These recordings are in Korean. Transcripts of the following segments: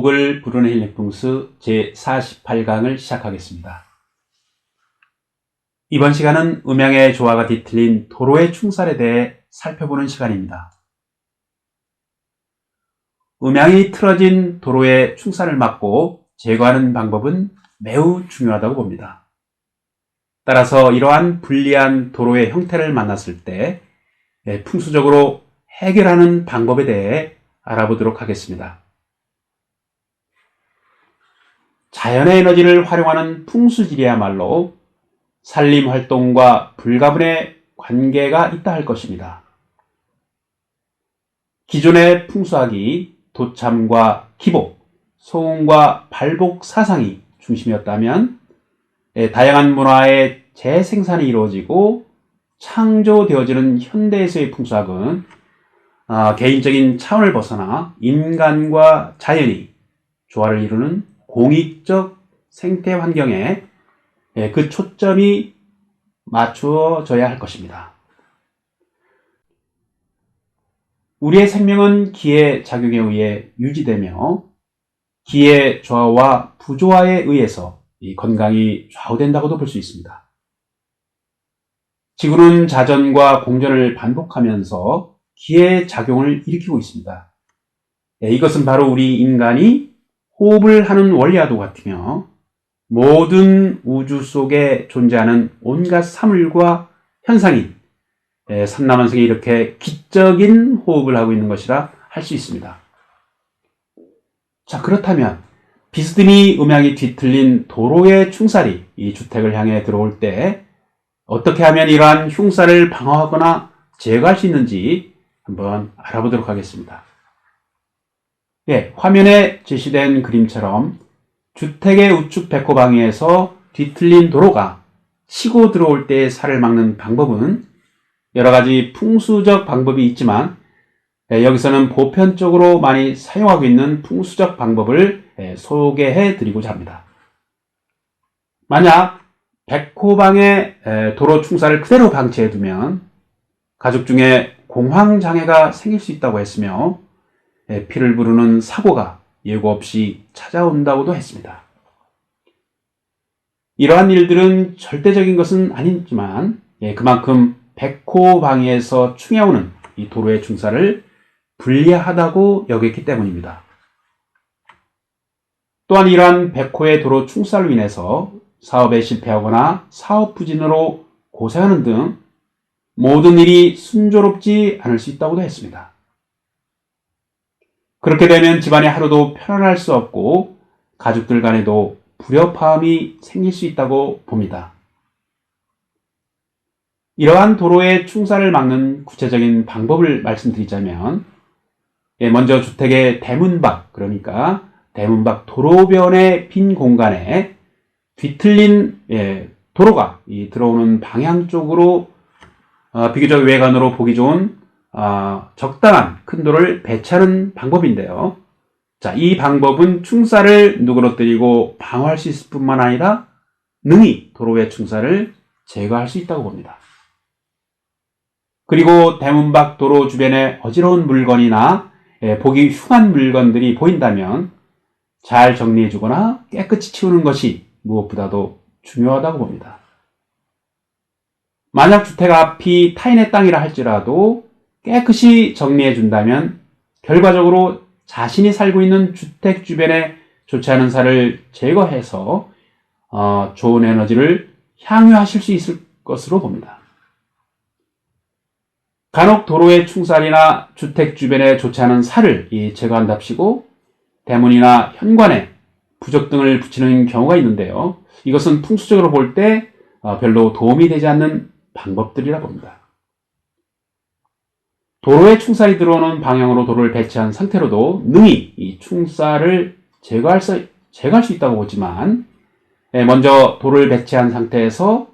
복을 부르는 힐링풍수 제48강을 시작하겠습니다. 이번 시간은 음양의 조화가 뒤틀린 도로의 충살에 대해 살펴보는 시간입니다. 음양이 틀어진 도로의 충살을 막고 제거하는 방법은 매우 중요하다고 봅니다. 따라서 이러한 불리한 도로의 형태를 만났을 때 예, 풍수적으로 해결하는 방법에 대해 알아보도록 하겠습니다. 자연의 에너지를 활용하는 풍수질이야말로 산림 활동과 불가분의 관계가 있다 할 것입니다. 기존의 풍수학이 도참과 기복, 소음과 발복 사상이 중심이었다면 예, 다양한 문화의 재생산이 이루어지고 창조되어지는 현대에서의 풍수학은 아, 개인적인 차원을 벗어나 인간과 자연이 조화를 이루는 공익적 생태 환경에 예, 그 초점이 맞추어져야 할 것입니다. 우리의 생명은 기의 작용에 의해 유지되며 기의 조화와 부조화에 의해서 이 건강이 좌우된다고도 볼 수 있습니다. 지구는 자전과 공전을 반복하면서 기의 작용을 일으키고 있습니다. 예, 이것은 바로 우리 인간이 호흡을 하는 원리와도 같으며 모든 우주 속에 존재하는 온갖 사물과 현상이 예, 삼라만성이 이렇게 기적인 호흡을 하고 있는 것이라 할 수 있습니다. 자, 그렇다면 비스듬히 음향이 뒤틀린 도로의 충살이 이 주택을 향해 들어올 때 어떻게 하면 이러한 흉살을 방어하거나 제거할 수 있는지 한번 알아보도록 하겠습니다. 예, 화면에 제시된 그림처럼 주택의 우측 백호방에서 뒤틀린 도로가 치고 들어올 때 살을 막는 방법은 여러 가지 풍수적 방법이 있지만 예, 여기서는 보편적으로 많이 사용하고 있는 풍수적 방법을 예, 소개해 드리고자 합니다. 만약 백호방의 도로 충사를 그대로 방치해 두면 가족 중에 공황장애가 생길 수 있다고 했으며 피를 부르는 사고가 예고 없이 찾아온다고도 했습니다. 이러한 일들은 절대적인 것은 아니지만 예, 그만큼 백호방에서 충해오는 이 도로의 충사를 불리하다고 여겼기 때문입니다. 또한 이러한 백호의 도로 충사로 인해서 사업에 실패하거나 사업 부진으로 고생하는 등 모든 일이 순조롭지 않을 수 있다고도 했습니다. 그렇게 되면 집안이 하루도 편안할 수 없고 가족들 간에도 불협화음이 생길 수 있다고 봅니다. 이러한 도로의 충사를 막는 구체적인 방법을 말씀드리자면 예, 먼저 주택의 대문 밖 그러니까 대문 밖 도로변의 빈 공간에 뒤틀린 예, 도로가 들어오는 방향 쪽으로 어, 비교적 외관으로 보기 좋은 어, 적당한 큰 도를 배치하는 방법인데요. 자, 이 방법은 충사를 누그러뜨리고 방어할 수 있을 뿐만 아니라 능히 도로의 충사를 제거할 수 있다고 봅니다. 그리고 대문 밖 도로 주변에 어지러운 물건이나 예, 보기 흉한 물건들이 보인다면 잘 정리해주거나 깨끗이 치우는 것이 무엇보다도 중요하다고 봅니다. 만약 주택 앞이 타인의 땅이라 할지라도 깨끗이 정리해 준다면 결과적으로 자신이 살고 있는 주택 주변에 좋지 않은 살을 제거해서 어, 좋은 에너지를 향유하실 수 있을 것으로 봅니다. 간혹 도로의 충살이나 주택 주변에 좋지 않은 살을 제거한답시고 대문이나 현관에 부적 등을 붙이는 경우가 있는데요. 이것은 풍수적으로 볼때 어, 별로 도움이 되지 않는 방법들이라 봅니다. 도로에 충살이 들어오는 방향으로 도로를 배치한 상태로도 능히 이 충살을 제거할 수, 제거할 수 있다고 보지만 예, 먼저 도로를 배치한 상태에서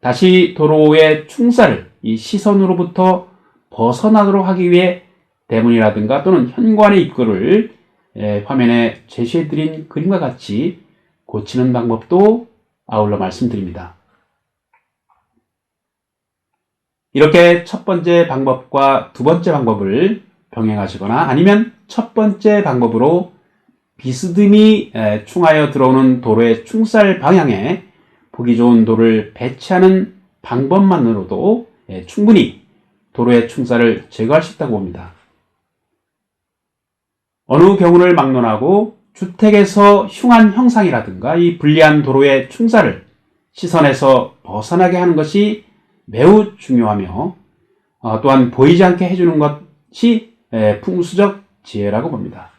다시 도로의 충살을 이 시선으로부터 벗어나도록 하기 위해 대문이라든가 또는 현관의 입구를 예, 화면에 제시해드린 그림과 같이 고치는 방법도 아울러 말씀드립니다. 이렇게 첫 번째 방법과 두 번째 방법을 병행하시거나 아니면 첫 번째 방법으로 비스듬히 에, 충하여 들어오는 도로의 충살 방향에 보기 좋은 도를 배치하는 방법만으로도 예, 충분히 도로의 충살을 제거할 수 있다고 봅니다. 어느 경우를 막론하고 주택에서 흉한 형상이라든가 이 불리한 도로의 충살을 시선에서 벗어나게 하는 것이 매우 중요하며 어, 또한 보이지 않게 해주는 것이 에, 풍수적 지혜라고 봅니다.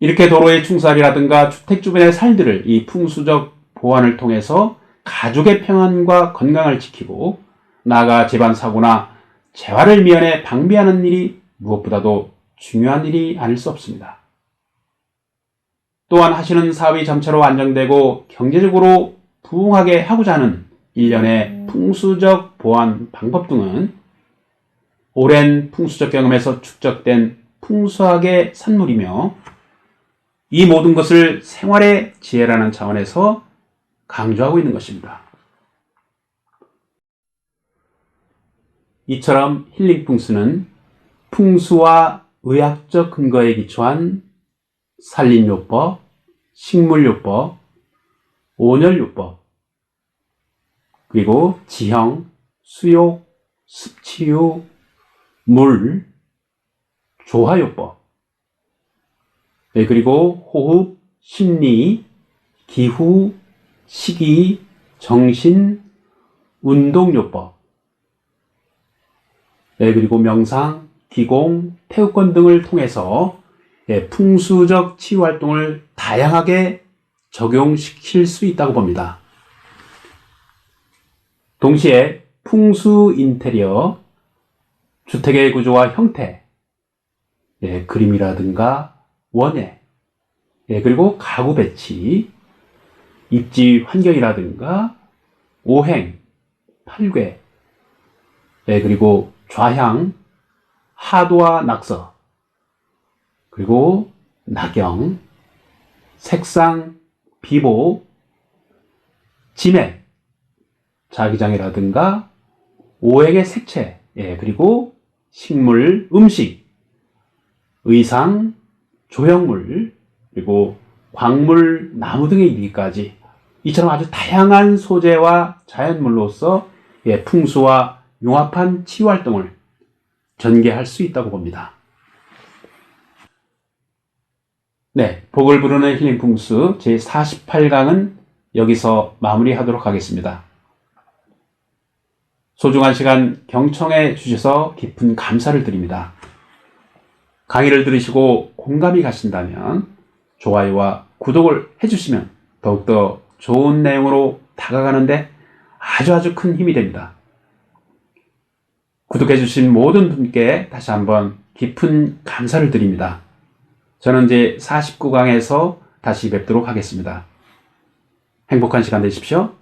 이렇게 도로의 충살이라든가 주택 주변의 살들을 이 풍수적 보완을 통해서 가족의 평안과 건강을 지키고 나아가 재반 사고나 재화를 미연에 방비하는 일이 무엇보다도 중요한 일이 아닐 수 없습니다. 또한 하시는 사업이 점차로 안정되고 경제적으로 부흥하게 하고자 하는 일련의 풍수적 보완 방법 등은 오랜 풍수적 경험에서 축적된 풍수학의 산물이며 이 모든 것을 생활의 지혜라는 차원에서 강조하고 있는 것입니다. 이처럼 힐링 풍수는 풍수와 의학적 근거에 기초한 산림요법, 식물요법, 온열요법, 그리고 지형, 수욕, 습치유, 물, 조화요법, 네, 그리고 호흡, 심리, 기후, 시기, 정신, 운동요법, 네, 그리고 명상, 기공, 태우권 등을 통해서 예, 풍수적 치유 활동을 다양하게 적용시킬 수 있다고 봅니다. 동시에 풍수 인테리어, 주택의 구조와 형태, 예, 그림이라든가 원예, 예, 그리고 가구 배치, 입지 환경이라든가 오행, 팔괴, 예, 그리고 좌향, 하도와 낙서, 그리고 낙영, 색상, 비보, 지맥, 자기장이라든가 오행의 색채, 예, 그리고 식물, 음식, 의상, 조형물, 그리고 광물, 나무 등의 이기까지 이처럼 아주 다양한 소재와 자연물로서 예, 풍수와 융합한 치유 활동을 전개할 수 있다고 봅니다. 네, 복을 부르는 힐링 풍수 제 48강은 여기서 마무리하도록 하겠습니다. 소중한 시간 경청해 주셔서 깊은 감사를 드립니다. 강의를 들으시고 공감이 가신다면 좋아요와 구독을 해주시면 더욱더 좋은 내용으로 다가가는데 아주 아주 큰 힘이 됩니다. 구독해주신 모든 분께 다시 한번 깊은 감사를 드립니다. 저는 이제 49강에서 다시 뵙도록 하겠습니다. 행복한 시간 되십시오.